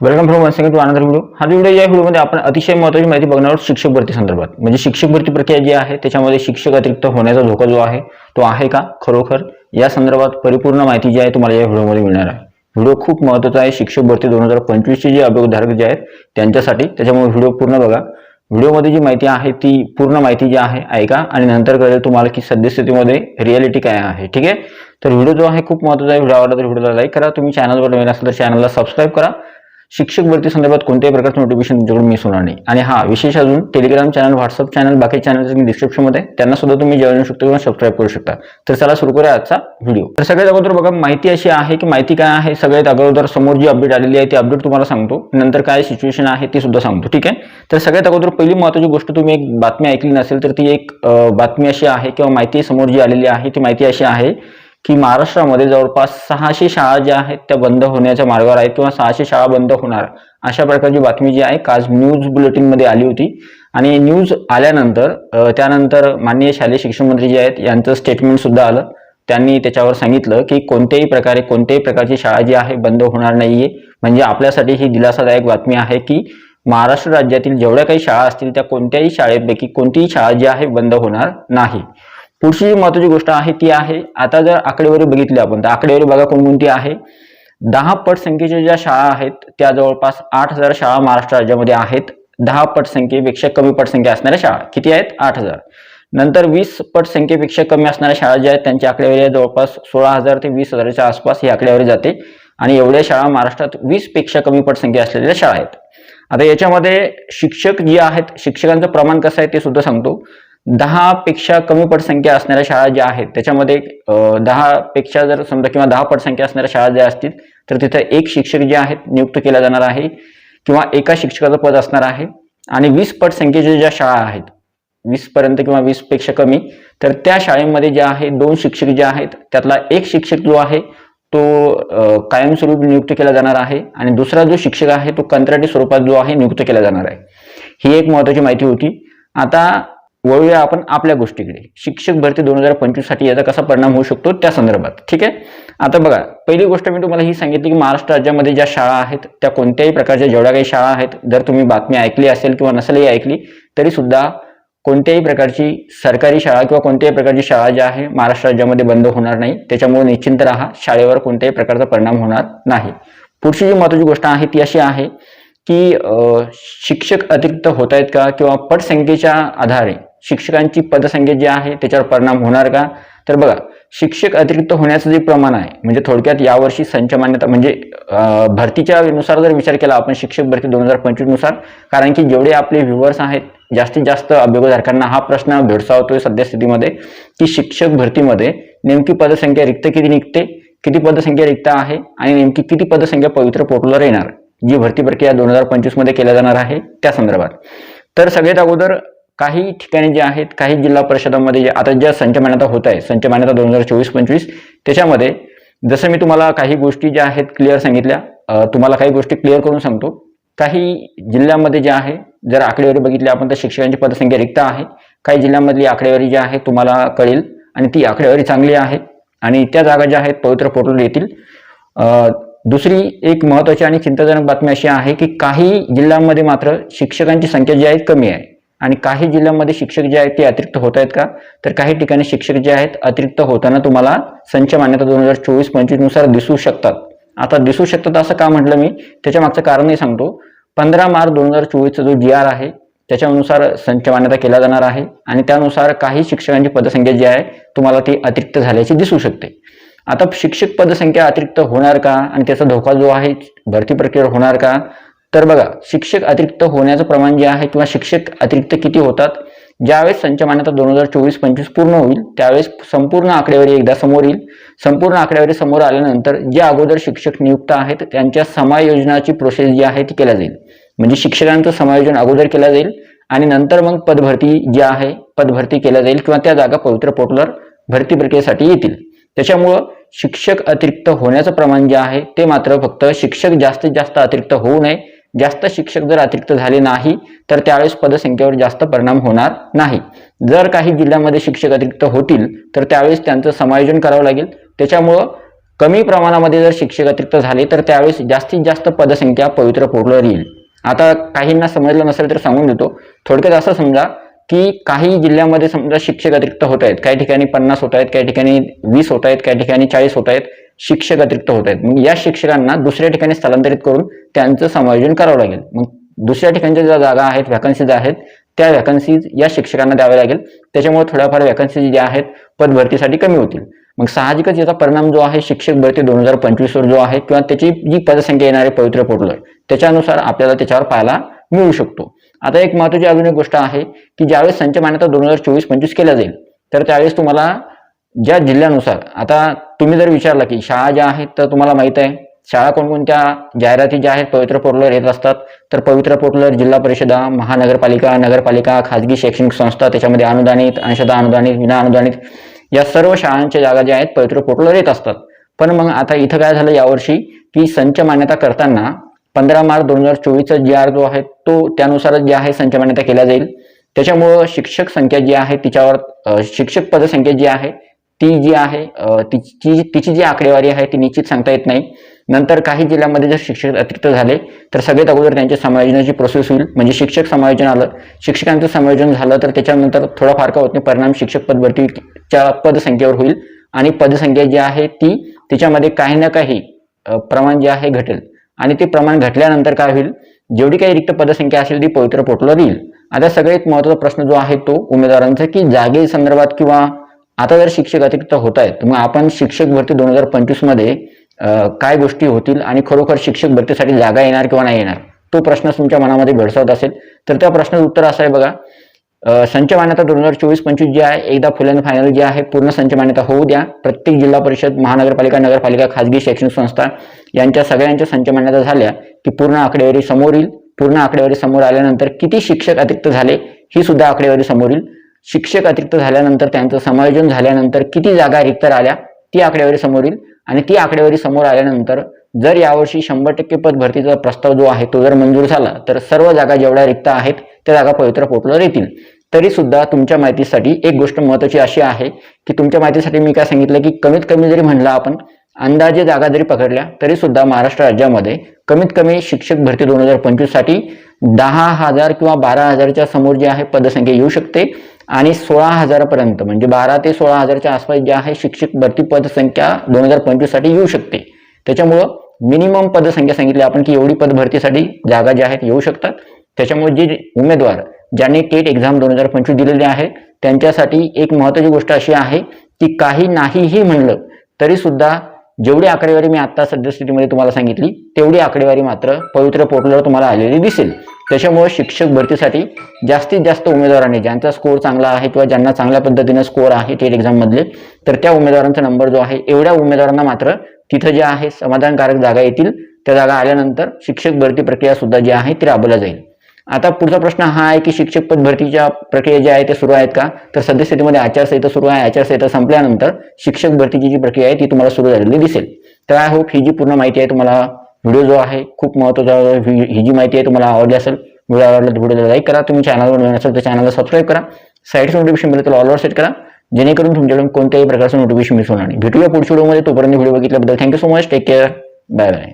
Welcome from one second to another video हा video या व्हिडिओमध्ये आपण अतिशय महत्त्वाची माहिती बघणार आहोत शिक्षक भरती संदर्भात. म्हणजे शिक्षक भरती प्रक्रिया जी आहे त्याच्यामध्ये शिक्षक अतिरिक्त होण्याचा धोका जो आहे तो आहे का? खरोखर या संदर्भात परिपूर्ण माहिती जी आहे तुम्हाला या व्हिडिओमध्ये मिळणार आहे. व्हिडिओ खूप महत्त्वाचा आहे. शिक्षक भरती दोन हजार पंचवीसचे जे अभियोगधारक जे आहेत त्यांच्यासाठी त्याच्यामुळे व्हिडिओ पूर्ण बघा. व्हिडिओमध्ये जी माहिती आहे ती पूर्ण माहिती जी आहे ऐका आणि नंतर कळेल तुम्हाला की सद्यस्थितीमध्ये रियालिटी काय आहे. ठीक आहे? तर व्हिडिओ जो आहे खूप महत्त्वाचा आहे. व्हिडिओ आवडला तर व्हिडिओला लाईक करा. तुम्ही चॅनलवर नवीन असेल तर चॅनलला सबस्क्राईब करा. शिक्षक भरती संदर्भात कोणत्याही प्रकारचं नोटिफिकेशन तुमच्याकडून मिस होणार नाही. आणि हा विशेष अजून टेलिग्राम चॅनल व्हॉट्सअप चॅनल बाकी चॅनल डिस्क्रिप्शनमध्ये त्यांना सुद्धा तुम्ही जॉईन शकता किंवा सबस्क्राईब करू शकता. तर चला सुरू करूया आजचा व्हिडिओ तर सगळ्यात अगोदर बघा माहिती अशी आहे की माहिती काय आहे? सगळ्यात अगोदर समोर जी अपडेट आलेली आहे ती अपडेट तुम्हाला सांगतो. नंतर काय सिच्युएशन आहे ती सुद्धा सांगतो. ठीक आहे? तर सगळ्यात अगोदर पहिली महत्त्वाची गोष्ट तुम्ही एक बातमी ऐकली नसेल तर ती एक बातमी अशी आहे किंवा माहिती समोर जी आलेली आहे ती माहिती अशी आहे की महाराष्ट्रामध्ये जवळपास सहाशे शाळा ज्या आहेत त्या बंद होण्याच्या मार्गावर आहेत किंवा सहाशे शाळा बंद होणार. अशा प्रकारची बातमी जी आहे आज न्यूज बुलेटिनमध्ये आली होती. आणि न्यूज आल्यानंतर त्यानंतर माननीय शालेय शिक्षण मंत्री जे आहेत यांचं स्टेटमेंट सुद्धा आलं. त्यांनी त्याच्यावर सांगितलं की कोणत्याही प्रकारे कोणत्याही प्रकारची शाळा जी आहे बंद होणार नाहीये. म्हणजे आपल्यासाठी ही दिलासादायक बातमी आहे की महाराष्ट्र राज्यातील जेवढ्या काही शाळा असतील त्या कोणत्याही शाळेपैकी कोणतीही शाळा जी आहे बंद होणार नाही. पुढची जी महत्वाची गोष्ट आहे ती आहे आता जर आकडेवारी बघितली आपण तर आकडेवारी बघा कोणकोणती आहे. दहा पट संख्येच्या ज्या शाळा आहेत त्या जवळपास आठ हजार शाळा महाराष्ट्र राज्यामध्ये आहेत. दहा पट संख्येपेक्षा कमी पटसंख्या असणाऱ्या शाळा किती आहेत? आठ हजार. नंतर वीस पट संख्येपेक्षा कमी असणाऱ्या शाळा ज्या आहेत त्यांची आकडेवारी जवळपास सोळा हजार ते वीस हजाराच्या आसपास ही आकडेवारी जाते. आणि एवढ्या शाळा महाराष्ट्रात वीसपेक्षा कमी पटसंख्या असलेल्या शाळा आहेत. आता याच्यामध्ये शिक्षक जे आहेत शिक्षकांचं प्रमाण कसं आहे ते सुद्धा सांगतो. दहा पेक्षा कमी पटसंख्या असणाऱ्या शाळा ज्या आहेत त्याच्यामध्ये दहा पेक्षा जर समजा किंवा दहा पटसंख्या असणाऱ्या शाळा ज्या असतील तर तिथे एक शिक्षक जे आहेत नियुक्त केला जाणार आहे किंवा एका शिक्षकाचं पद असणार आहे आणि वीस पट संख्येच्या ज्या शाळा आहेत वीस पर्यंत किंवा वीसपेक्षा कमी तर त्या शाळेमध्ये जे आहे दोन शिक्षक जे आहेत त्यातला एक शिक्षक जो आहे तो कायमस्वरूपी नियुक्त केला जाणार आहे आणि दुसरा जो शिक्षक आहे तो कंत्राटी स्वरूपात जो आहे नियुक्त केला जाणार आहे. ही एक महत्वाची माहिती होती. आता वळूया आपण आपल्या गोष्टीकडे. शिक्षक भरती दोन हजार पंचवीससाठी याचा कसा परिणाम होऊ शकतो त्या संदर्भात ठीक आहे? आता बघा पहिली गोष्ट मी तुम्हाला ही सांगितली की महाराष्ट्र राज्यामध्ये ज्या शाळा आहेत त्या कोणत्याही प्रकारच्या जेवढ्या काही शाळा आहेत जर तुम्ही बातमी ऐकली असेल किंवा नसेलही ऐकली तरी सुद्धा कोणत्याही प्रकारची सरकारी शाळा किंवा कोणत्याही प्रकारची शाळा ज्या आहे महाराष्ट्र राज्यामध्ये बंद होणार नाही. त्याच्यामुळे निश्चिंत राहा शाळेवर कोणत्याही प्रकारचा परिणाम होणार नाही. पुढची जी महत्वाची गोष्ट आहे ती अशी आहे की शिक्षक अतिरिक्त होत आहेत का किंवा पटसंख्येच्या आधारे शिक्षकांची पदसंख्या जी आहे त्याच्यावर परिणाम होणार का? तर बघा शिक्षक अतिरिक्त होण्याचं जे प्रमाण आहे म्हणजे थोडक्यात यावर्षी संच मान्यता म्हणजे भरतीच्या नुसार जर विचार केला आपण शिक्षक भरती दोन हजार पंचवीसनुसार कारण की जेवढे आपले व्ह्युअर्स आहेत जास्तीत जास्त अभियोगधारकांना हा प्रश्न भेडसावतोय सद्यस्थितीमध्ये की शिक्षक भरतीमध्ये नेमकी पदसंख्या रिक्त किती निघते किती पदसंख्या रिक्त आहे आणि नेमकी किती पदसंख्या पवित्र पोर्टलवर येणार जी भरती प्रक्रिया दोन हजार पंचवीसमध्ये केल्या जाणार आहे त्या संदर्भात. तर सगळ्यात अगोदर काही ठिकाणी जे आहेत काही जिल्हा परिषदांमध्ये जे आता ज्या संच मान्यता होत आहे संच मान्यता दोन हजार चोवीस पंचवीस त्याच्यामध्ये जसं मी तुम्हाला काही गोष्टी ज्या आहेत क्लिअर सांगितल्या तुम्हाला काही गोष्टी क्लिअर करून सांगतो. काही जिल्ह्यामध्ये जे आहे जर आकडेवारी बघितली आपण तर शिक्षकांची पदसंख्या रिक्त आहे. काही जिल्ह्यांमधली आकडेवारी जी आहे तुम्हाला कळेल आणि ती आकडेवारी चांगली आहे आणि त्या जागा ज्या आहेत पवित्र पोर्टल येतील. दुसरी एक महत्वाची आणि चिंताजनक बातमी अशी आहे की काही जिल्ह्यांमध्ये मात्र शिक्षकांची संख्या जी आहे कमी आहे. आणि काही जिल्ह्यांमध्ये शिक्षक जे आहेत ते अतिरिक्त होत आहेत का? तर काही ठिकाणी शिक्षक जे आहेत अतिरिक्त होताना तुम्हाला संच मान्यता दोन हजार चोवीस पंचवीसनुसार दिसू शकतात. आता दिसू शकतात असं का म्हटलं मी? त्याच्या मागचं कारणही सांगतो. पंधरा मार्च दोन हजार चोवीसचा जो जी आर आहे त्याच्यानुसार संच मान्यता केला जाणार आहे आणि त्यानुसार काही शिक्षकांची पदसंख्या जी आहे तुम्हाला ती अतिरिक्त झाल्याची दिसू शकते. आता शिक्षक पदसंख्या अतिरिक्त होणार का? आणि त्याचा धोका जो आहे भरती प्रक्रियेवर होणार का? तर बघा शिक्षक अतिरिक्त होण्याचं प्रमाण जे आहे किंवा शिक्षक अतिरिक्त किती होतात ज्यावेळेस संच मान्यता दोन हजार चोवीस पंचवीस पूर्ण होईल त्यावेळेस संपूर्ण आकडेवारी एकदा समोर येईल. संपूर्ण आकडेवारी समोर आल्यानंतर जे अगोदर शिक्षक नियुक्त आहेत त्यांच्या समायोजनाची प्रोसेस जी आहे ती केल्या जाईल. म्हणजे शिक्षकांचं समायोजन अगोदर केलं जाईल आणि नंतर मग पदभरती जी आहे पदभरती केल्या जाईल किंवा त्या जागा पवित्र पोर्टलवर भरती प्रक्रियेसाठी येतील. त्याच्यामुळं शिक्षक अतिरिक्त होण्याचं प्रमाण जे आहे ते मात्र फक्त शिक्षक जास्तीत जास्त अतिरिक्त होऊ नये जास्त शिक्षक जर अतिरिक्त झाले नाही तर त्यावेळेस पदसंख्येवर जास्त परिणाम होणार नाही. जर काही जिल्ह्यामध्ये शिक्षक अतिरिक्त होतील तर त्यावेळेस त्यांचं समायोजन करावं लागेल. त्याच्यामुळं कमी प्रमाणामध्ये जर शिक्षक अतिरिक्त झाले तर त्यावेळेस जास्तीत जास्त पदसंख्या पवित्र पोरवर येईल आता काहींना समजलं नसेल तर सांगून देतो. थोडक्यात असं समजा की काही जिल्ह्यामध्ये समजा शिक्षक अतिरिक्त होत आहेत. काही ठिकाणी पन्नास होत आहेत काही ठिकाणी वीस होत आहेत काही ठिकाणी चाळीस होत आहेत. शिक्षक अतिरिक्त होत आहेत. मग या शिक्षकांना दुसऱ्या ठिकाणी स्थलांतरित करून त्यांचं समायोजन करावं लागेल. मग दुसऱ्या ठिकाणच्या ज्या जागा आहेत व्हॅकन्सीज आहेत त्या व्हॅकन्सीज या शिक्षकांना द्याव्या लागेल. त्याच्यामुळे थोड्याफार व्हॅकन्सीज ज्या आहेत पदभरतीसाठी कमी होतील. मग साहजिकच याचा परिणाम जो आहे शिक्षक भरती दोन हजार पंचवीसवर जो आहे किंवा त्याची जी पदसंख्या येणारे पवित्र पोर्टल त्याच्यानुसार आपल्याला त्याच्यावर पाहायला मिळू शकतो. आता एक महत्वाची अजून एक गोष्ट आहे की ज्यावेळेस संच मान्यता दोन हजार चोवीस पंचवीस केल्या जाईल तर त्यावेळेस तुम्हाला ज्या जिल्ह्यानुसार आता तुम्ही जर विचारलं की शाळा ज्या आहेत तर तुम्हाला माहीत आहे शाळा कोणकोणत्या जाहिराती ज्या आहेत पवित्र पोर्टलवर येत असतात तर पवित्र पोर्टलवर जिल्हा परिषदा महानगरपालिका नगरपालिका खाजगी शैक्षणिक संस्था त्याच्यामध्ये अनुदानित अंशदा अनुदानित विना अनुदानित या सर्व शाळांच्या जागा ज्या आहेत पवित्र पोर्टलवर येत असतात. पण मग आता इथं काय झालं यावर्षी की संच मान्यता करताना पंधरा मार्च दोन हजार चोवीसचा जी आर जो आहे तो त्यानुसारच जे आहे संच मान्यता केल्या जाईल. त्याच्यामुळं शिक्षक संख्या जी आहे तिच्यावर शिक्षक पदसंख्या जी आहे ती जी आहे तिची तिची जी आकडेवारी आहे ती निश्चित सांगता येत नाही. नंतर काही जिल्ह्यामध्ये जर शिक्षक अतिरिक्त झाले तर सगळ्यात अगोदर त्यांच्या समायोजनाची प्रोसेस होईल. म्हणजे शिक्षक समायोजन आलं शिक्षकांचं समायोजन झालं तर त्याच्यानंतर थोडाफार का होत नाही परिणाम शिक्षक पदभरतीच्या पदसंख्येवर होईल. आणि पदसंख्या जी आहे ती तिच्यामध्ये काही ना काही प्रमाण जे आहे घटेल. आणि ते प्रमाण घटल्यानंतर काय होईल? जेवढी काही रिक्त पदसंख्या असेल ती पवित्र पोटला देईल. आता सगळ्यात महत्त्वाचा प्रश्न जो आहे तो उमेदवारांचा की जागे संदर्भात किंवा आता जर शिक्षक अतिरिक्त होत आहेत मग आपण शिक्षक भरती दोन हजार पंचवीसमध्ये काय गोष्टी होतील आणि खरोखर शिक्षक भरतीसाठी जागा येणार किंवा नाही येणार? तो प्रश्न तुमच्या मनामध्ये भेडसावत असेल. तर त्या प्रश्नाचं उत्तर असं आहे बघा संच मान्यता दोन हजार चोवीस पंचवीस जी आहे एकदा फुल अँड फायनल जी आहे पूर्ण संच मान्यता होऊ द्या. प्रत्येक जिल्हा परिषद महानगरपालिका नगरपालिका खाजगी शैक्षणिक संस्था यांच्या सगळ्यांच्या संच मान्यता झाल्या की पूर्ण आकडेवारी समोर येईल. पूर्ण आकडेवारी समोर आल्यानंतर किती शिक्षक अतिरिक्त झाले ही सुद्धा आकडेवारी समोर येईल. शिक्षक अतिरिक्त झाल्यानंतर त्यांचं समायोजन झाल्यानंतर किती जागा रिक्त राहिल्या ती आकडेवारी समोर येईल. आणि ती आकडेवारी समोर आल्यानंतर जर यावर्षी शंभर टक्के पद भरतीचा प्रस्ताव जो आहे तो जर मंजूर झाला तर सर्व जागा जेवढ्या रिक्त आहेत त्या जागा पवित्र पोर्टलवर येतील तरी सुद्धा तुमच्या माहितीसाठी एक गोष्ट महत्वाची अशी आहे की तुमच्या माहितीसाठी मी काय सांगितलं की कमीत कमी जरी म्हणलं आपण अंदाजे जागा जरी पकडल्या तरी सुद्धा महाराष्ट्र राज्यामध्ये कमीत कमी शिक्षक भरती दोन हजार पंचवीससाठी दहा हजार किंवा बारा हजारच्या समोर जी आहे पदसंख्या येऊ शकते. आणि सोळा हजारापर्यंत म्हणजे बारा ते सोळा हजारच्या आसपास जे आहे शिक्षक भरती पदसंख्या दोन हजार पंचवीससाठी येऊ शकते. त्याच्यामुळं मिनिमम पदसंख्या सांगितली आपण की एवढी पदभरतीसाठी जागा ज्या आहेत येऊ शकतात. त्याच्यामुळे जे उमेदवार ज्यांनी टेट एक्झाम दोन हजार पंचवीस दिलेली आहे त्यांच्यासाठी एक महत्वाची गोष्ट अशी आहे की काही नाहीही म्हणलं तरी सुद्धा जेवढी आकडेवारी मी आता सद्यस्थितीमध्ये तुम्हाला सांगितली तेवढी आकडेवारी मात्र पवित्र पोर्टलवर तुम्हाला आलेली दिसेल. त्याच्यामुळे शिक्षक भरतीसाठी जास्तीत जास्त उमेदवारांनी ज्यांचा स्कोअर चांगला आहे किंवा ज्यांना चांगल्या पद्धतीनं स्कोअर आहे टेट एक्झाममधले तर त्या उमेदवारांचा नंबर जो आहे एवढ्या उमेदवारांना मात्र तिथं जे आहे समाधानकारक जागा येतील. त्या जागा आल्यानंतर शिक्षक भरती प्रक्रिया सुद्धा जी आहे ती राबवल्या जाईल. आता पुढचा प्रश्न हा आहे की शिक्षक पद भरतीच्या प्रक्रिया ज्या आहे त्या सुरू आहेत का? तर सद्यस्थितीमध्ये आचारसंहिता सुरू आहे. आचारसंहिता संपल्यानंतर शिक्षक भरतीची जी प्रक्रिया आहे ती तुम्हाला सुरू झालेली दिसेल. तर आय होप ही जी पूर्ण माहिती आहे तुम्हाला व्हिडिओ जो आहे खूप महत्त्वाचा ही ही जी माहिती आहे तुम्हाला आवडली असेल व्हिडिओ आवडला तर व्हिडिओला लाईक करा. तुम्ही चॅनलवर नवीन असेल तर चॅनलला सबस्क्राईब करा. साईडचं नोटिफिकेशन मिळेल तर ऑलवर सेट करा. जेणेकरून तुमच्याकडून कोणत्याही प्रकारचं नोटिफिकेशन मिस होणार नाही. भेटूया पुढच्या व्हिडिओमध्ये तोपर्यंत video बघितल्याबद्दल thank you so much take care bye bye